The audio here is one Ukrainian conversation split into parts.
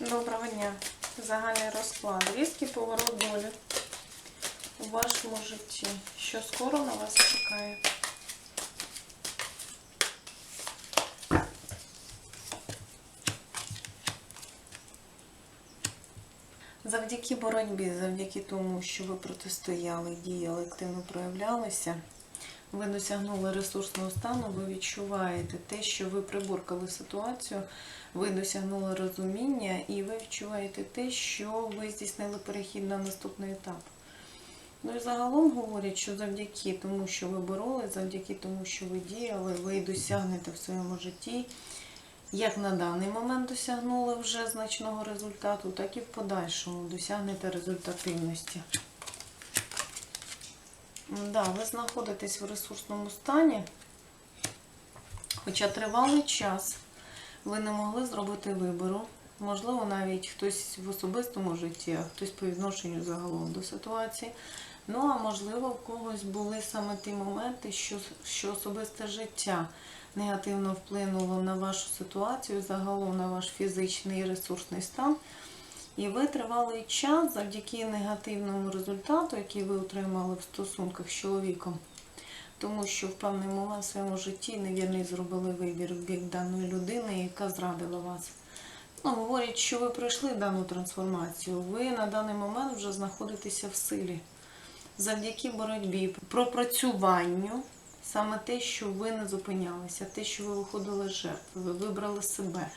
Доброго дня. Загальний розклад. Різкий поворот долі у вашому житті. Що скоро на вас чекає? Завдяки боротьбі, завдяки тому, що ви протистояли, діяли, активно проявлялися, ви досягнули ресурсного стану, ви відчуваєте те, що ви приборкали ситуацію, ви досягнули розуміння і ви відчуваєте те, що ви здійснили перехід на наступний етап. Ну і загалом говорять, що завдяки тому, що ви боролись, завдяки тому, що ви діяли, ви досягнете в своєму житті, як на даний момент досягнули вже значного результату, так і в подальшому досягнете результативності. Да, ви знаходитесь в ресурсному стані, хоча тривалий час ви не могли зробити вибору. Можливо, навіть хтось в особистому житті, а хтось по відношенню загалом до ситуації. Ну, а можливо, в когось були саме ті моменти, що, що особисте життя негативно вплинуло на вашу ситуацію, загалом на ваш фізичний і ресурсний стан. І ви тривалий час завдяки негативному результату, який ви отримали в стосунках з чоловіком, тому що в певний момент в своєму житті невірний зробили вибір в бік даної людини, яка зрадила вас. Ну, говорять, що ви пройшли дану трансформацію. Ви на даний момент вже знаходитеся в силі. Завдяки боротьбі, пропрацюванню, саме те, що ви не зупинялися, те, що ви виходили з жертви, ви вибрали себе,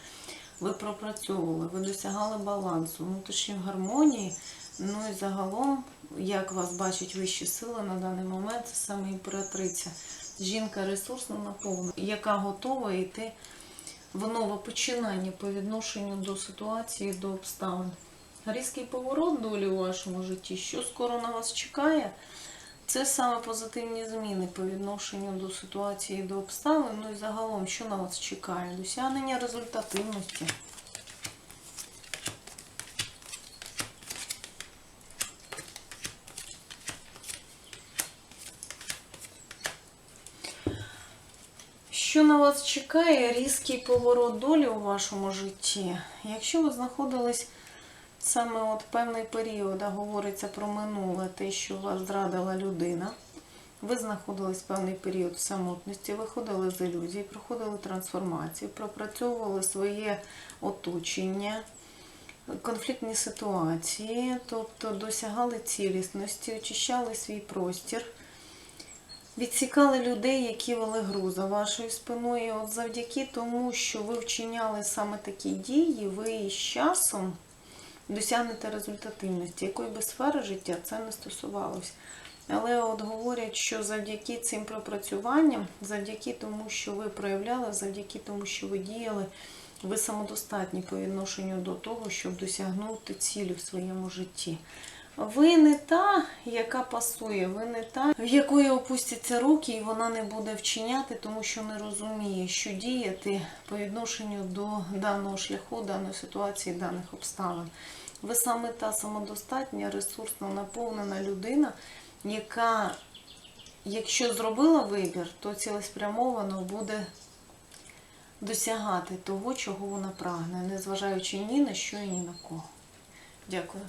ви пропрацьовували, ви досягали балансу, внутрішньої гармонії. Ну і загалом, як вас бачать вищі сили на даний момент, це саме імператриця. Жінка ресурсна наповнена, яка готова йти в нове починання по відношенню до ситуації, до обставин. Різкий поворот долі у вашому житті, що скоро на вас чекає, це саме позитивні зміни по відношенню до ситуації, до обставин. Ну і загалом, що на вас чекає? Досягнення результативності. Що на вас чекає? Різкий поворот долі у вашому житті. Якщо ви знаходились саме от певний період, а говориться про минуле, те, що вас зрадила людина, ви знаходились певний період в самотності, виходили з ілюзій, проходили трансформацію, пропрацьовували своє оточення, конфліктні ситуації, тобто досягали цілісності, очищали свій простір. Відсікали людей, які вели гру за вашою спиною. От завдяки тому, що ви вчиняли саме такі дії, ви з часом досягнете результативності, якої би сфери життя це не стосувалося. Але от говорять, що завдяки цим пропрацюванням, завдяки тому, що ви проявляли, завдяки тому, що ви діяли, ви самодостатні по відношенню до того, щоб досягнути цілі в своєму житті. Ви не та, яка пасує, ви не та, в якої опустяться руки, і вона не буде вчиняти, тому що не розуміє, що діяти по відношенню до даного шляху, даної ситуації, даних обставин. Ви саме та самодостатня, ресурсно наповнена людина, яка, якщо зробила вибір, то цілеспрямовано буде досягати того, чого вона прагне, незважаючи ні на що і ні на кого. Дякую.